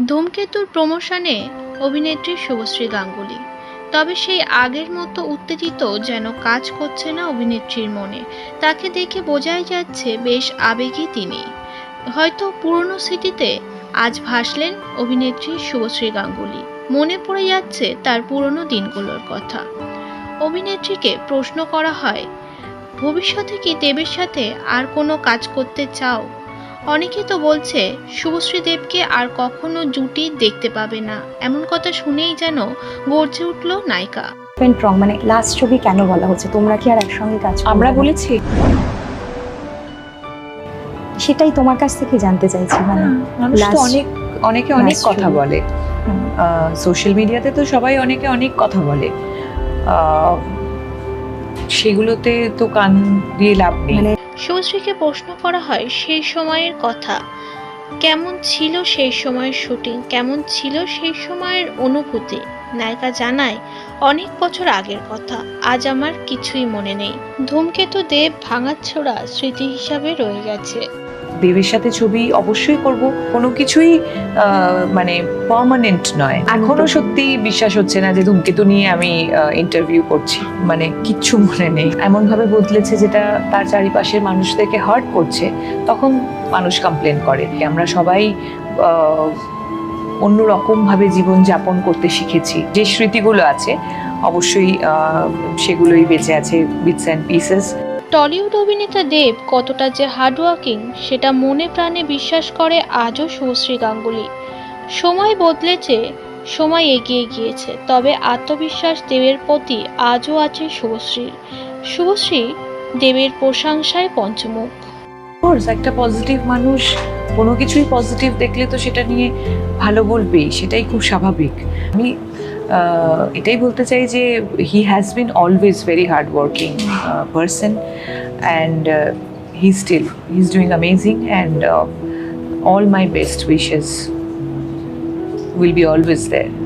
ধূমকেতুর প্রমোশনে অভিনেত্রী শুভশ্রী গাঙ্গুলি। তবে সেই আগের মতো উত্তেজিত যেন কাজ করছে না অভিনেত্রীর মনে, তাকে দেখে বোঝাই যাচ্ছে বেশ আবেগী তিনি। হয়তো পুরনো স্মৃতিতে আজ ভাসলেন অভিনেত্রী শুভশ্রী গাঙ্গুলি। মনে পড়ে যাচ্ছে তার পুরনো দিনগুলোর কথা। অভিনেত্রীকে প্রশ্ন করা হয়, ভবিষ্যতে কি দেবের সাথে আর কোনো কাজ করতে চাও? অনেকে তো বলছে শুভশ্রী দেবকে আর কখনো জুটি দেখতে পাবে না। এমন কথা শুনেই যেন গর্জে উঠল নায়িকা। রং মানে লাস্ট ছবি কেন বলা হচ্ছে? তোমরা কি আর একসঙ্গে কাজ আমরা বলেছি। সেটাই তোমার কাছ থেকে জানতে চাইছি মানে Last- অনেক অনেকে অনেক কথা বলে। সোশ্যাল মিডিয়াতে তো সবাই অনেকে অনেক কথা বলে। আহ, সেগুলোতে তো কান দিয়ে লাভ নেই। সুশ্রীকে শুভশ্রীকে প্রশ্ন করা হয় সেই সময়ের কথা। কেমন ছিল সেই সময়ের শুটিং? কেমন ছিল সেই সময়ের অনুভূতি? নায়িকা জানায় অনেক বছর আগের কথা। আজ আমার কিছুই মনে নেই। ধূমকেতু দেব ভাঙাচ্ছোড়া স্মৃতি হিসাবে রয়ে গেছে। দেবের সাথে ছবি অবশ্যই করব। কোনো কিছুই মানে পার্মানেন্ট নয়। এখনও সত্যি বিশ্বাস হচ্ছে না যে ধূমকেতু নিয়ে আমি ইন্টারভিউ করছি। মানে কিচ্ছু মনে নেই। এমনভাবে বদলেছে যেটা তার চারিপাশের মানুষদেরকে হার্ট করছে তখন মানুষ কমপ্লেন করে আমরা সবাই আহ, অন্যরকম ভাবে জীবন যাপন করতে শিখেছি। যে স্মৃতিগুলো আছে অবশ্যই সেগুলোই বেঁচে আছে বিটস অ্যান্ড পিসেস টলিউড অভিনেতা দেব কতটা যে হার্ডওয়ার্কিং, সেটা মনে প্রাণে বিশ্বাস করে আজও শুভশ্রী গাঙ্গুলি। সময় বদলেছে, সময় এগিয়ে গিয়েছে, তবে আত্মবিশ্বাস দেবের প্রতি আজও আছে শুভশ্রীর শুভশ্রী দেবের প্রশংসায় পঞ্চমুখ। কোর্স একটা পজিটিভ মানুষ কোনো কিছুই পজিটিভ দেখলে তো সেটা নিয়ে ভালো বলবেই সেটাই খুব স্বাভাবিক। আমি এটাই বলতে চাই যে he has been always very hard working person and he still he is doing amazing and all my best wishes will be always there